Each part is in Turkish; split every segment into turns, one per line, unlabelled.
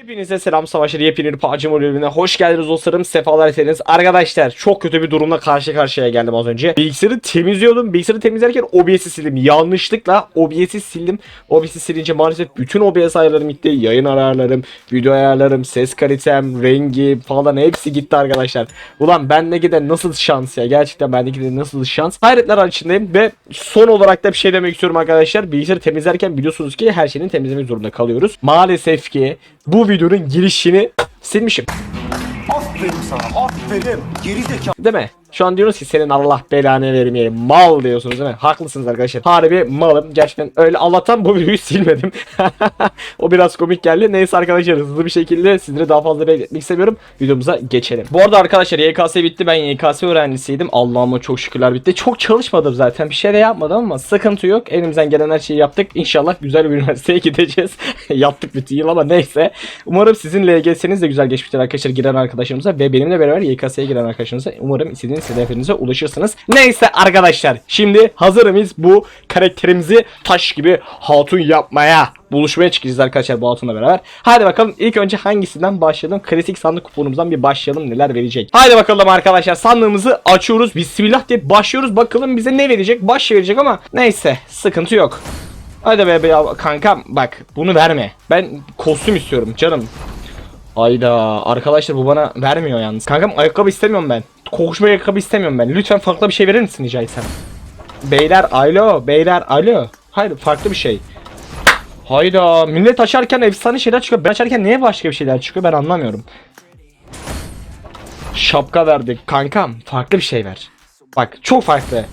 Hepinize selam savaşları yepyeni Mobile bölümüne hoş geldiniz dostlarım sefalar getirdiniz. Arkadaşlar çok kötü bir durumla karşı karşıya geldim az önce. Bilgisayarı temizliyordum. Bilgisayarı temizlerken OBS'i sildim. Yanlışlıkla OBS'i sildim. OBS'i silince maalesef bütün OBS ayarlarım gitti. Yayın ayarlarım, video ayarlarım, ses kalitem, rengi falan hepsi gitti arkadaşlar. Ulan bendeki de nasıl şans ya. Gerçekten bendeki de nasıl şans. Hayretler içindeyim ve son olarak da bir şey demek istiyorum arkadaşlar. Bilgisayarı temizlerken biliyorsunuz ki her şeyini temizlemek zorunda kalıyoruz. Maalesef ki bu videonun girişini silmişim.
Aferin sana, aferin. Geri zekalı.
Değil mi? Şu an diyorsunuz ki senin Allah belanı vermeye mal diyorsunuz değil mi? Haklısınız arkadaşlar. Harbi malım. Gerçekten öyle Allah'tan bu videoyu silmedim. o biraz komik geldi. Neyse arkadaşlar hızlı bir şekilde sizlere daha fazla bekletmek istemiyorum. Videomuza geçelim. Bu arada arkadaşlar YKS bitti. Ben YKS öğrencisiydim. Allah'ıma çok şükürler bitti. Çok çalışmadım zaten. Bir şey de yapmadım ama sıkıntı yok. Elimizden gelen her şeyi yaptık. İnşallah güzel bir üniversiteye gideceğiz. Yaptık bütün yıl ama neyse. Umarım sizin LGS'niz de güzel geçmiştir arkadaşlar giren arkadaşlarımıza ve benimle beraber YKS'ye giren arkadaşlarınıza umarım istediğiniz hedeflerinize ulaşırsınız. Neyse arkadaşlar şimdi hazır bu karakterimizi taş gibi hatun yapmaya buluşmaya çıkacağız arkadaşlar bu hatunla beraber. Hadi bakalım ilk önce hangisinden başlayalım? Klasik sandık kuponumuzdan bir başlayalım neler verecek. Hadi bakalım arkadaşlar sandığımızı açıyoruz. Bismillah diye başlıyoruz. Bakalım bize ne verecek? Baş verecek ama neyse sıkıntı yok. Hadi be, be kankam bak bunu verme. Ben kostüm istiyorum canım. Hayda arkadaşlar bu bana vermiyor yalnız. Kankam ayakkabı istemiyorum ben. Kokuşma ayakkabı istemiyorum ben. Lütfen farklı bir şey verir misin rica etsem? Beyler alo beyler alo. Hayır farklı bir şey. Hayda millet açarken efsane şeyler çıkıyor. Ben açarken niye başka bir şeyler çıkıyor ben anlamıyorum. Şapka verdik. Kankam farklı bir şey ver. Bak çok farklı.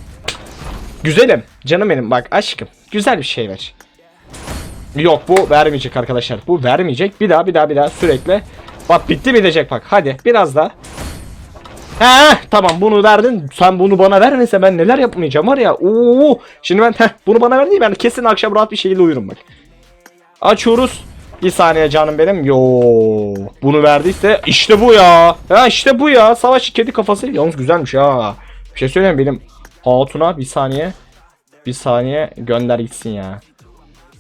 Güzelim. Canım benim bak aşkım. Güzel bir şey ver. Yok bu vermeyecek arkadaşlar. Bu vermeyecek. Bir daha bir daha bir daha sürekli. Bak bitti bitecek bak. Hadi biraz daha. He tamam bunu verdin. Sen bunu bana vermese ben neler yapmayacağım var ya. Oo, şimdi ben heh, bunu bana verdin ben kesin akşam rahat bir şekilde uyurum bak. Açıyoruz. Bir saniye canım benim. Yo. Bunu verdiyse işte bu ya. Ha işte bu ya. Savaş kedi kafası. Yalnız güzelmiş ha. Bir şey söyleyeyim mi? benim hatuna bir saniye. Bir saniye gönder gitsin ya.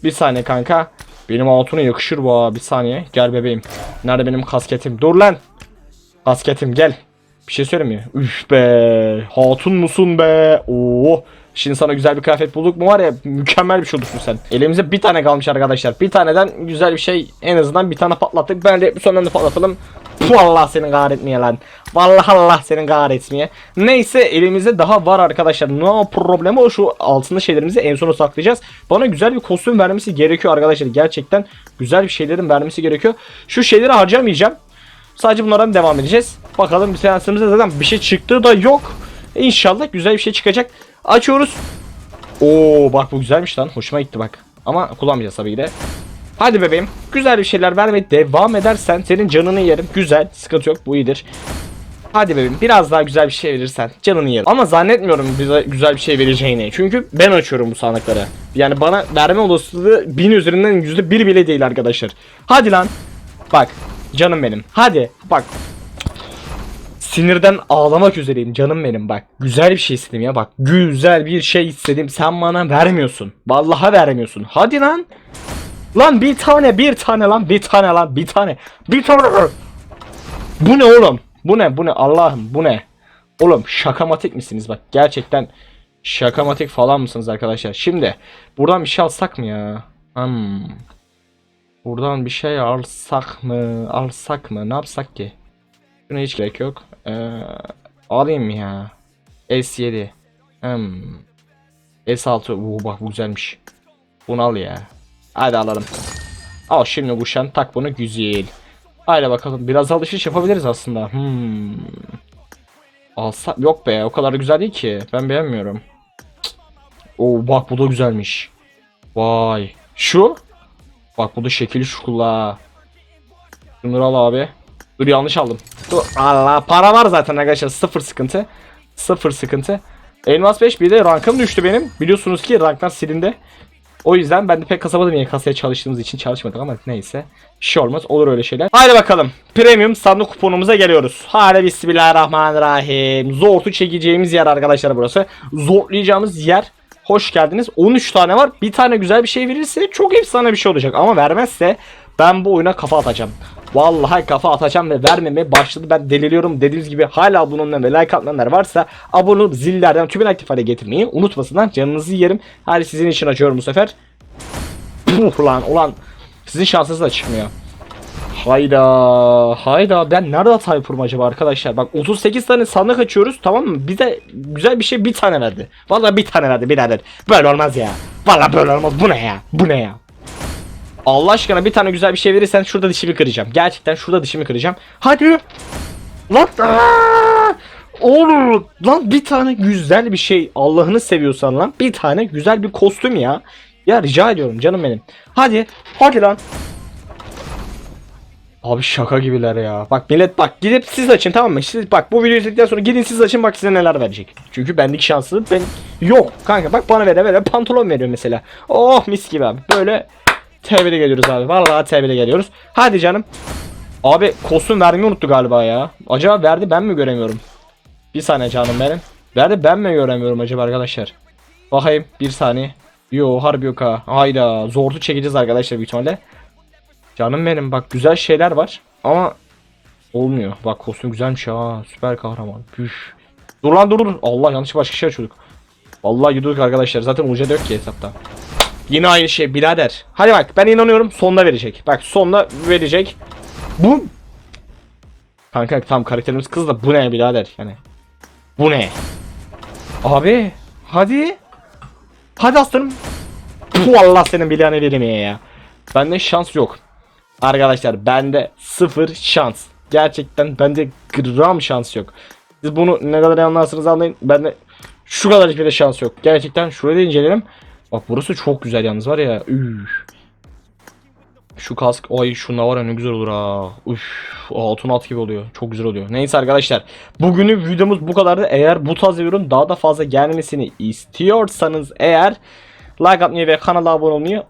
Bir saniye kanka. Benim hatuna yakışır bu ha. Bir saniye. Gel bebeğim. Nerede benim kasketim? Dur lan. Kasketim gel. Bir şey söyleyeyim mi? Üf be. Hatun musun be? Oo. Şimdi sana güzel bir kıyafet bulduk mu var ya mükemmel bir şey olursun sen. Elimize bir tane kalmış arkadaşlar. Bir taneden güzel bir şey en azından bir tane patlattık. Ben de sonunda da patlatalım. Puh, Allah senin kahretmeye lan. Vallahi Allah senin kahretmeye. Neyse elimizde daha var arkadaşlar. No problemi o şu altında şeylerimizi en sona saklayacağız. Bana güzel bir kostüm vermesi gerekiyor arkadaşlar. Gerçekten güzel bir şeylerin vermesi gerekiyor. Şu şeyleri harcamayacağım. Sadece bunlardan devam edeceğiz. Bakalım bir seansımızda zaten bir şey çıktığı da yok. İnşallah güzel bir şey çıkacak. Açıyoruz. Oo bak bu güzelmiş lan. Hoşuma gitti bak. Ama kullanmayacağız tabii ki de. Hadi bebeğim. Güzel bir şeyler vermeye devam edersen senin canını yerim. Güzel. Sıkıntı yok. Bu iyidir. Hadi bebeğim biraz daha güzel bir şey verirsen canını yerim. Ama zannetmiyorum bize güzel bir şey vereceğini. Çünkü ben açıyorum bu sandıkları. Yani bana verme olasılığı bin üzerinden yüzde bir bile değil arkadaşlar. Hadi lan. Bak canım benim. Hadi bak. Sinirden ağlamak üzereyim canım benim bak. Güzel bir şey istedim ya bak. Güzel bir şey istedim. Sen bana vermiyorsun. Vallahi vermiyorsun. Hadi lan. Lan bir tane bir tane lan bir tane lan bir tane. Bir tane. Bu ne oğlum? Bu ne? Bu ne? Allah'ım bu ne? Oğlum şakamatik misiniz bak gerçekten şakamatik falan mısınız arkadaşlar? Şimdi buradan bir şey alsak mı ya? Hmm. Buradan bir şey alsak mı? Alsak mı? Ne yapsak ki? Buna hiç gerek yok. Ee, alayım ya. S7. Hmm. S6. Oo, bak bu güzelmiş. Bunu al ya. Hadi alalım. Al şimdi kuşan tak bunu güzel. Haydi bakalım biraz alışveriş yapabiliriz aslında. Hmm. Alsa yok be o kadar da güzel değil ki. Ben beğenmiyorum. Oo bak bu da güzelmiş. Vay. Şu? Bak bu da şekil şu kulağı. Şunları al abi. Dur yanlış aldım. Dur Allah para var zaten arkadaşlar sıfır sıkıntı. Sıfır sıkıntı. Elmas 5 bir de rankım düştü benim. Biliyorsunuz ki ranklar silindi. O yüzden ben de pek kasamadım yani kasaya çalıştığımız için çalışmadık ama neyse. Bir şey olmaz olur öyle şeyler. Haydi bakalım. Premium sandık kuponumuza geliyoruz. Hadi bismillahirrahmanirrahim. Zortu çekeceğimiz yer arkadaşlar burası. Zorlayacağımız yer. Hoş geldiniz. 13 tane var. Bir tane güzel bir şey verirse çok efsane bir şey olacak. Ama vermezse Ben bu oyuna kafa atacağım. Vallahi kafa atacağım ve vermemeye başladı. Ben deliriyorum. Dediğiniz gibi hala abone ve like atmayanlar varsa abone olup zillerden tümünü aktif hale getirmeyi unutmasınlar. Canınızı yerim. Hadi sizin için açıyorum bu sefer. Puh lan ulan. Sizin şansınız da çıkmıyor. Hayda. Hayda. Ben nerede hata yapıyorum acaba arkadaşlar? Bak 38 tane sandık açıyoruz tamam mı? Bize güzel bir şey bir tane verdi. Vallahi bir tane verdi birader. Böyle olmaz ya. Vallahi böyle olmaz. Bu ne ya? Bu ne ya? Allah aşkına bir tane güzel bir şey verirsen şurada dişimi kıracağım. Gerçekten şurada dişimi kıracağım. Hadi. Lan. Aa! Lan bir tane güzel bir şey Allah'ını seviyorsan lan bir tane güzel bir kostüm ya. Ya rica ediyorum canım benim. Hadi. Hadi lan. Abi şaka gibiler ya. Bak millet bak gidip siz açın tamam mı? Siz bak bu videoyu izledikten sonra gidin siz açın bak size neler verecek. Çünkü benlik şansı ben yok kanka bak bana vere vere pantolon veriyor mesela. Oh mis gibi abi. Böyle tebrik geliyoruz abi. Vallahi tebrik geliyoruz. Hadi canım. Abi kostüm vermeyi unuttu galiba ya. Acaba verdi ben mi göremiyorum? Bir saniye canım benim. Verdi ben mi göremiyorum acaba arkadaşlar? Bakayım bir saniye. Yo harbi yok ha. Hayda zorlu çekeceğiz arkadaşlar büyük ihtimalle. Canım benim bak güzel şeyler var ama olmuyor. Bak kostüm güzelmiş ha. Süper kahraman. Püf. Dur lan dur dur. Allah yanlış başka şey açıyorduk. Vallahi gidiyorduk arkadaşlar. Zaten uca yok ki hesapta. Yine aynı şey birader. Hadi bak ben inanıyorum sonda verecek. Bak sonda verecek. Bu Kanka tam karakterimiz kız da bu ne birader yani. Bu ne? Abi hadi. Hadi aslanım. Puh, Allah senin bilahını vermeye ya. Bende şans yok. Arkadaşlar bende sıfır şans. Gerçekten bende gram şans yok. Siz bunu ne kadar anlarsınız anlayın. Bende şu kadar hiçbir de şans yok. Gerçekten şurayı da inceleyelim. Bak burası çok güzel yalnız var ya. Üf. Şu kask ay şunla var ya ne güzel olur ha. Üf altın at gibi oluyor. Çok güzel oluyor. Neyse arkadaşlar. Bugünün videomuz bu kadardı. Eğer bu tarz yorum daha da fazla gelmesini istiyorsanız eğer like atmayı ve kanala abone olmayı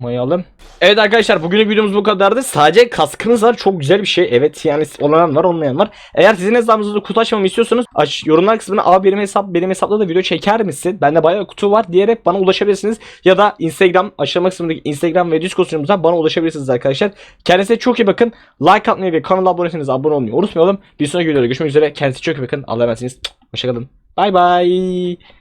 unutmayalım. Evet arkadaşlar bugünün videomuz bu kadardı. Sadece kaskınız var. Çok güzel bir şey. Evet yani olan var olmayan var. Eğer sizin hesabınızda kutu açmamı istiyorsanız aç, yorumlar kısmına abi benim hesap benim hesapta da video çeker misin? Bende bayağı kutu var diyerek bana ulaşabilirsiniz. Ya da Instagram aşağıma kısmındaki Instagram ve Discord bana ulaşabilirsiniz arkadaşlar. Kendinize çok iyi bakın. Like atmayı ve kanala abone değilseniz abone olmayı unutmayalım. Bir sonraki videoda görüşmek üzere. Kendinize çok iyi bakın. Allah'a emanetsiniz. Hoşçakalın. Bay bay.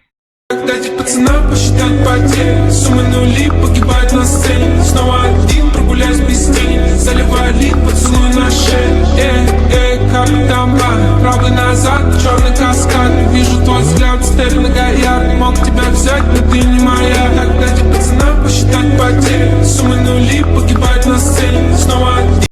Когда этих пацанов посчитать потери. Суммы нули погибают на сцене. Снова один прогуляюсь без тени. Заливали поцелуй на шее. Э, э, как Бран Правый назад, черный каскад. Вижу твой взгляд, степ на гояр. Мог тебя взять, но ты не моя. Когда этих пацанов посчитать потери. Суммы нули погибают на сцене. Снова один.